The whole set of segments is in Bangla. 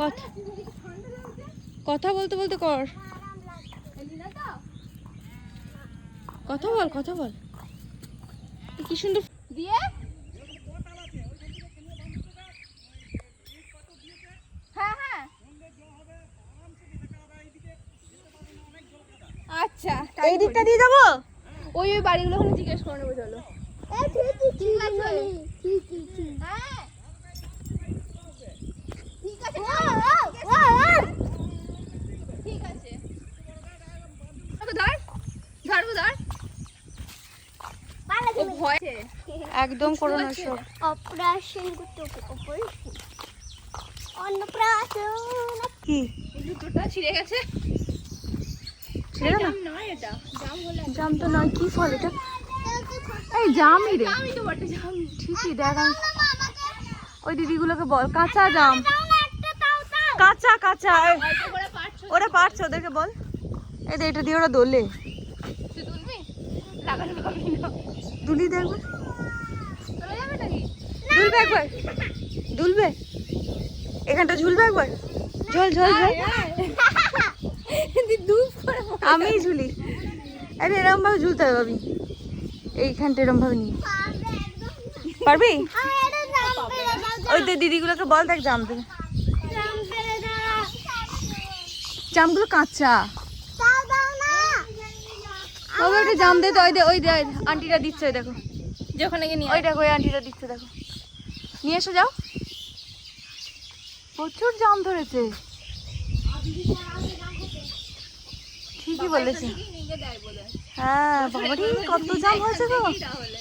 কথা কথা বলতে বলতে কর। কথা বল কথা বল। কি সুন্দর দিয়ে? হ্যাঁ হ্যাঁ। আচ্ছা তাই এই দিকটা দিয়ে যাব? ওই ওই বাড়িগুলো ওখানে জিজ্ঞেস করে নেব চলো। ঠিক আছে হ্যাঁ ঠিক আছে ঠিক আছে ওকে ধর ধরবো ধর ও ভয় একদম করো না সব অপারেশন করতে অপারেশন। অন্নপ্রাশন। কি? এই জুতোটা ছিঁড়ে গেছে। জাম নয় এটা জাম হলে জাম তো নয় কি ফল এটা? এই জামই রে। জামই তো বটে জাম। ঠিকই দেখ ওই দিদিগুলোকে বল কাঁচা জাম। কাঁচা কাঁচা ওরা পারছে ওদেরকে বল। এই এটা দিয়ে ওরা দোলে। তুই তুলবি? লাগানো দুলি দেখবে? চলে যাবে নাকি দুলবে একবার? দুলবে এখানটা ঝুলবে একবার? ঝোল ঝোল ঝোল। আমি ঝুলি। আরে এরকম ভাবে ঝুলতে হবে ভাবি। এইখানটা এরকম ভাবে নিয়ে। পারবি? ওই তো দিদিগুলোকে বল দেখ জাম দেবে জামগুলো কাঁচা। বাবা একটা জাম দে তো ওই দে ওই দে আন্টিটা দিচ্ছে ওই দেখো। যখন নিয়ে ওই দেখো ওই আন্টিটা দিচ্ছে দেখো। নিয়ে এসে যাও। প্রচুর জাম ধরেছে। ঠিকই বলেছে। হ্যাঁ বাবারি কত জাম হয়েছে গো। তাহলে।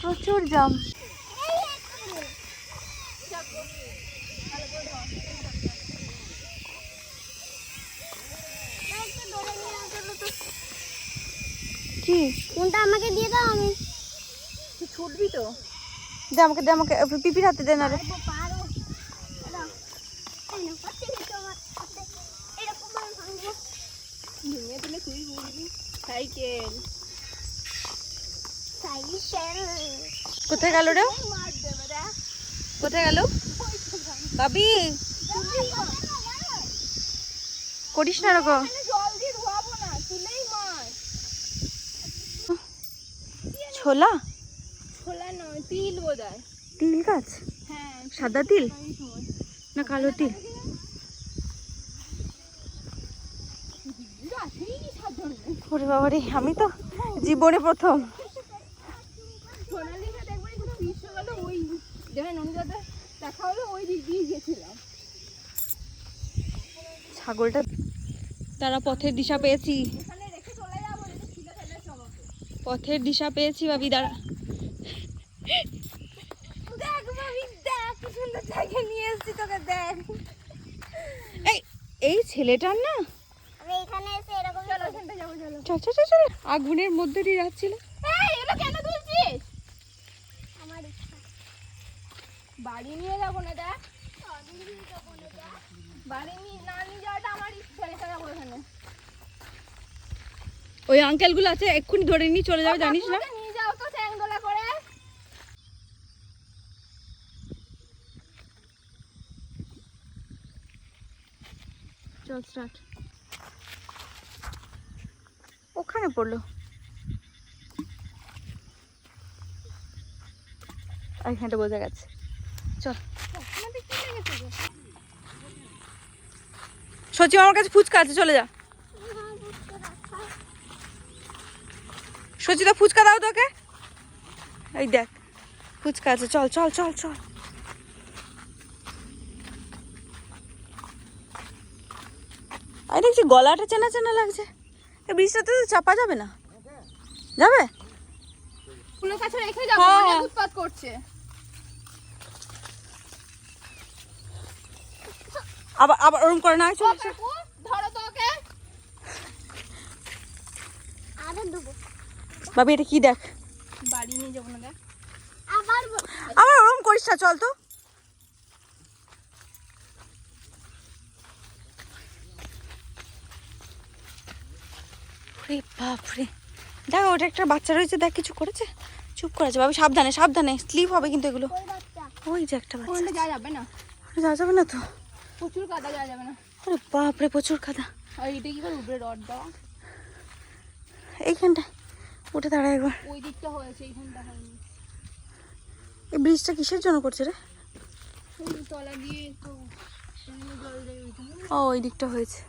প্রচুর জাম। কি? কোনটা আমাকে দিয়ে দাও আমি? ছুটবি তো। দে আমাকে দে আমাকে পিপির হাতে দে না রে। কোথায় গেল রে? মার দেবে রে। কোথায় গেল? বাবি করিস না রকম জল দিয়ে না তুলেই মার। ছোলা? ছোলা নয় তিল বোধহয়। তিল গাছ? হ্যাঁ সাদা তিল? না কালো তিল। ওরে বাবারে আমি তো জীবনে প্রথম। ছাগলটা তারা পথের দিশা পেয়েছি। পথের দিশা পেয়েছি ভাবি দাঁড়া। দেখ ভাবি দেখ কি সুন্দর জায়গা নিয়ে এসেছি তোকে দেখ। এই এই ছেলেটার না? আমি এখানে এসে এরকম চলো ওখানটা যাব চলো। চল চল চল, চল। আগুনের মধ্যে দিয়ে যাচ্ছিল। এই কেন তুলছিস? আমার ইচ্ছা। বাড়ি নিয়ে যাব না দেখ। বাড়ি নিয়ে না নিয়ে যাওয়াটা আমার ইচ্ছা রেখে যাব এখানে? ওই আঙ্কেলগুলো আছে এক্ষুনি ধরে নিয়ে চলে যাবে জানিস না কাকুকে নিয়ে যাও তো চ্যাংদোলা করে চল স্টার্ট ওখানে পড়ল। এখানটা বোঝা গেছে। চল। সচিব আমার কাছে ফুচকা আছে, চলে যা। সচিতা ফুচকা দাও তোকে। এই দেখ, ফুচকা আছে। চল চল চল চল। আরে দেখছি গলাটা চেনা চেনা লাগছে। এই বৃষ্টিতে তো চাপা যাবে না। যাবে? কোনো কাছে রেখে যাব হ্যাঁ, অনেক। উৎপাত করছে। আবার আবার ওরম করে না চল। ধরো তো ওকে। আরও দেবো। বাবি এটা কি দেখ? বাড়ি নিয়ে যাব না দেখ। আবার আবার ওরম করিস না চল তো। ওরে বাপরে। দেখ ওটা একটা বাচ্চা রয়েছে দেখ কিছু করেছে। চুপ করেছে বাবু সাবধানে সাবধানে। স্লিপ হবে কিন্তু এগুলো। ওই যে একটা বাচ্চা। যাওয়া যাবে না। যাওয়া যাবে না তো? প্রচুর কাদা যাওয়া যাবে না। আরে বাপরে প্রচুর কাদা। আর এটা কি করে উঠবে রড দেওয়া? এইখানটায়। উঠে দাঁড়ায় একবার। ওই দিকটা হয়েছে এইখানটা হয়নি। এই ব্রিজটা কিসের জন্য করছে রে? তলা দিয়ে তো ও ওই দিকটা হয়েছে।